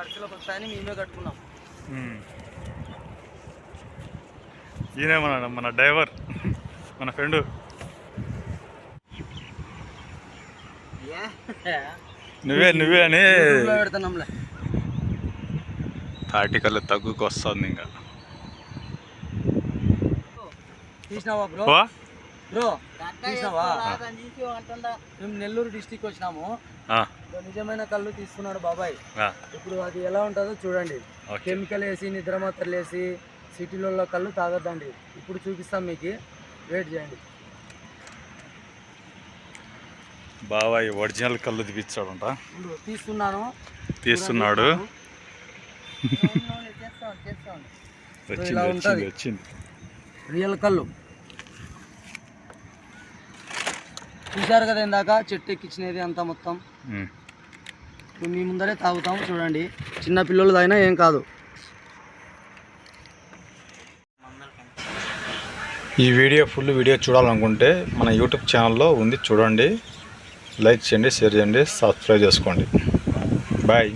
ఖర్చులకు వస్తాయని మేమే కట్టుకున్నాం. ఈయనే మన మన డ్రైవర్ మన ఫ్రెండ్. నువ్వే నువ్వే అని. పెడుతున్నాంలే. తాటికల్లు తగ్గుకు వస్తుంది ఇంకా. తీసినావా బ్రో? ఓ? బ్రో తీసినావా? మేము నెల్లూరు డిస్టిక్ వచ్చినాము. నిజమైన కళ్ళు తీసుకున్నాడు బాబాయ్. ఇప్పుడు అది ఎలా ఉంటుందో చూడండి. కెమికల్ వేసి నిద్ర మాత్రలు వేసి సిటీలలో కళ్ళు తాగొద్దండి. ఇప్పుడు చూపిస్తాం మీకు. వెయిట్ చేయండి. బాబాయ్ ఒరిజినల్ కళ్ళు తీపిచ్చాడంట. ఇప్పుడు తీస్తున్నాను. తీస్తున్నాడు. వచ్చింది. వచ్చింది రియల్ కళ్ళు. చూశారు కదా ఇందాక చెట్టు ఎక్కించినది అంతా మొత్తం. మీ ముందరే తాగుతాం చూడండి. చిన్న పిల్లలు తాగినా ఏం కాదు. ఈ వీడియో ఫుల్ వీడియో చూడాలనుకుంటే మన యూట్యూబ్ ఛానల్లో ఉంది చూడండి. లైక్ చేయండి షేర్ చేయండి సబ్స్క్రైబ్ చేసుకోండి. బాయ్.